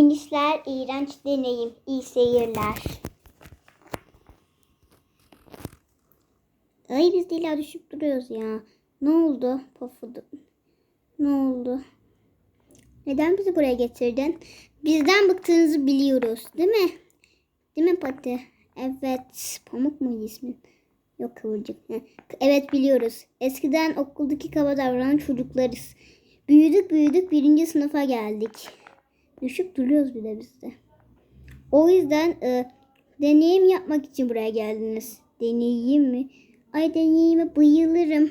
Finişler iğrenç deneyim. İyi seyirler. Ay biz de illa düşüp duruyoruz ya. Ne oldu? Pofuduk. Ne oldu? Neden bizi buraya getirdin? Bizden bıktığınızı biliyoruz. Değil mi? Değil mi Pati? Evet. Pamuk muydu ismin? Yok kıvırcık. Evet biliyoruz. Eskiden okuldaki kaba davranan çocuklarız. Büyüdük büyüdük birinci sınıfa geldik. Düşüp duruyoruz bir de biz de. O yüzden e, deneyim yapmak için buraya geldiniz. Deneyim mi? Ay deneyime bayılırım.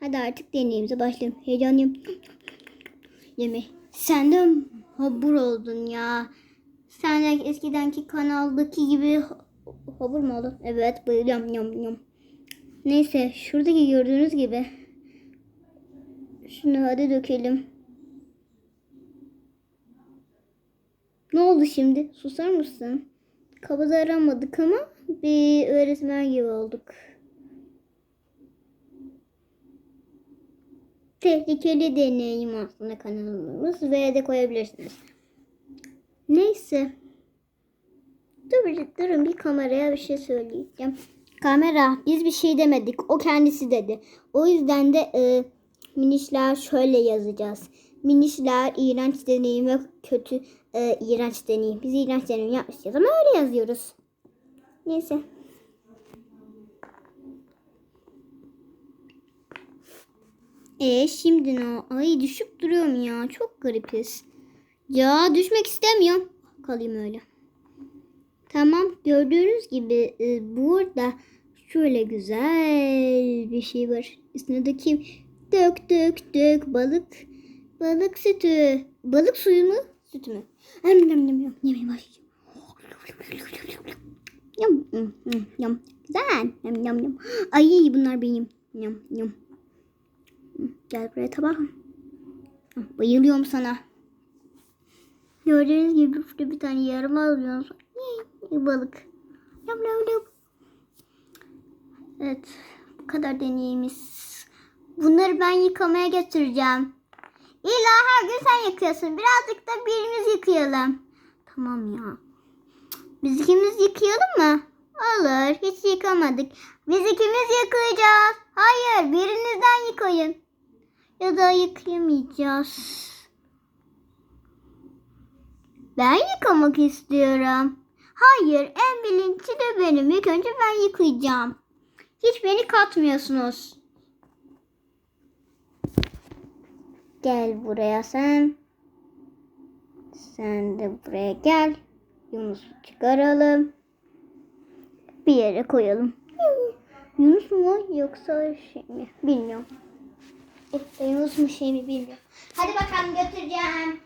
Hadi artık deneyimize başlayalım. Heyecanlıyım. Yeme. Sen de habur oldun ya. Sen de eskidenki kanaldaki gibi ha- habur mu oldun? Evet bayılıyorum. Yum, yum. Neyse şuradaki gördüğünüz gibi. Şunu hadi dökelim. Ne oldu şimdi? Susar mısın? Kabada aramadık ama bir öğretmen gibi olduk. Tehlikeli deneyim aslında kanalımız ve de koyabilirsiniz. Neyse. Dur durun bir kameraya bir şey söyleyeceğim. Kamera biz bir şey demedik. O kendisi dedi. O yüzden de e, minişler şöyle yazacağız. Minişler iğrenç deneyim ve kötü e, iğrenç deneyim. Biz iğrenç deneyim yapmışız ama öyle yazıyoruz. Neyse. E şimdi ne? Ay düşüp duruyorum ya. Çok garipiz. Ya düşmek istemiyorum. Kalayım öyle. Tamam gördüğünüz gibi e, burada şöyle güzel bir şey var. Üstüne dökeyim. Dök dök dök balık. Balık sütü. Balık suyu mu? Süt mü? Yam yam yam yam. Yemeye başlayacağım. Yam yam yam yam. Güzel. Yam yam yam. Ay bunlar benim. Yam yam. Gel buraya tabağım. Bayılıyorum sana. Gördüğünüz gibi burada bir tane yarım alıyoruz. Balık. Yap yap yap. Evet. Bu kadar deneyimiz. Bunları ben yıkamaya götüreceğim. İlla her gün sen yıkıyorsun. Birazcık da birimiz yıkayalım. Tamam ya. Biz ikimiz yıkayalım mı? Olur. Hiç yıkamadık. Biz ikimiz yıkayacağız. Hayır. Birinizden yıkayın. Ya da yıkayamayacağız. Ben yıkamak istiyorum. Hayır, en bilinçli de benim. İlk önce ben yıkayacağım. Hiç beni katmıyorsunuz. Gel buraya sen. Sen de buraya gel. Yunus'u çıkaralım. Bir yere koyalum. Yunus mu yoksa şey mi? Bilmiyorum. Yunus mu şey mi bilmiyorum. Hadi bakalım götüreceğim.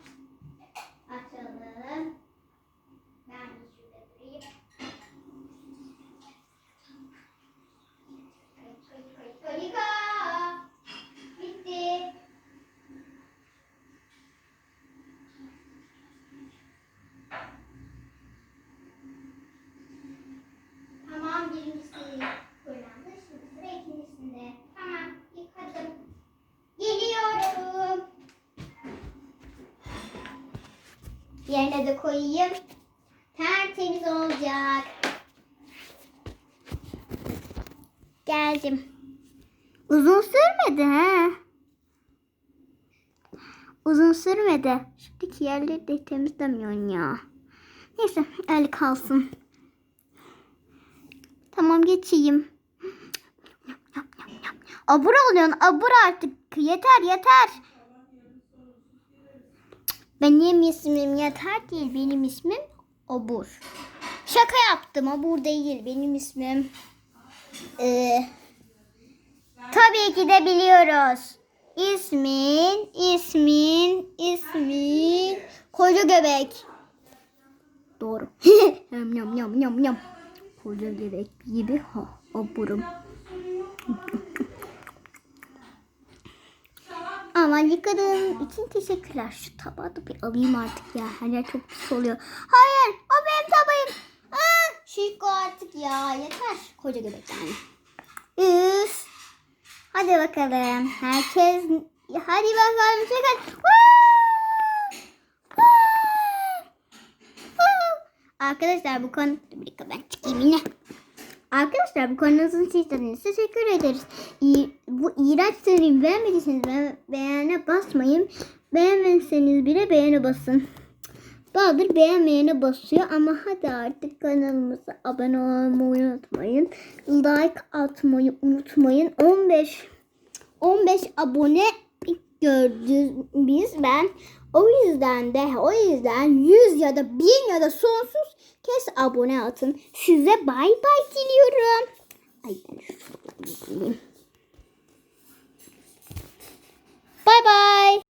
Yerine de koyayım. Tertemiz olacak. Geldim. Uzun sürmedi ha. Uzun sürmedi. Şuradaki yerleri de temizlemiyorsun ya. Neyse öyle kalsın. Tamam geçeyim. Abur oluyorsun abur artık. Yeter yeter. Benim ismim yeter değil. Benim ismim Obur. Şaka yaptım. Obur değil. Benim ismim. Ee, tabii ki de biliyoruz. İsmin, ismin, ismin. Koca göbek. Doğru. yam yam yam yam yam. Koca göbek gibi ha, oburum. Ama yıkadığın için teşekkürler. Şu tabağı da bir alayım artık ya. Her yer çok pis oluyor. Hayır o benim tabağım. Aa, Şiko artık ya yeter. Koca göbek yani. Üf. Hadi bakalım. Herkes hadi bakalım. Vaa! Arkadaşlar bu konu... Bir dakika çıkayım yine. Arkadaşlar bu konunuzun için teşekkür ederiz. Bu iğrenç seriyi beğenmediyseniz be- beğene basmayın. Beğenmezseniz bile beğene basın. Bahadır beğenmeyene basıyor ama hadi artık kanalımıza abone olmayı unutmayın. Like atmayı unutmayın. 15 15 abone gördük biz ben. O yüzden de o yüzden 100 ya da 1000 ya da sonsuz kez abone atın. Size bay bay diliyorum. Ay ben şuradan. Bay bay.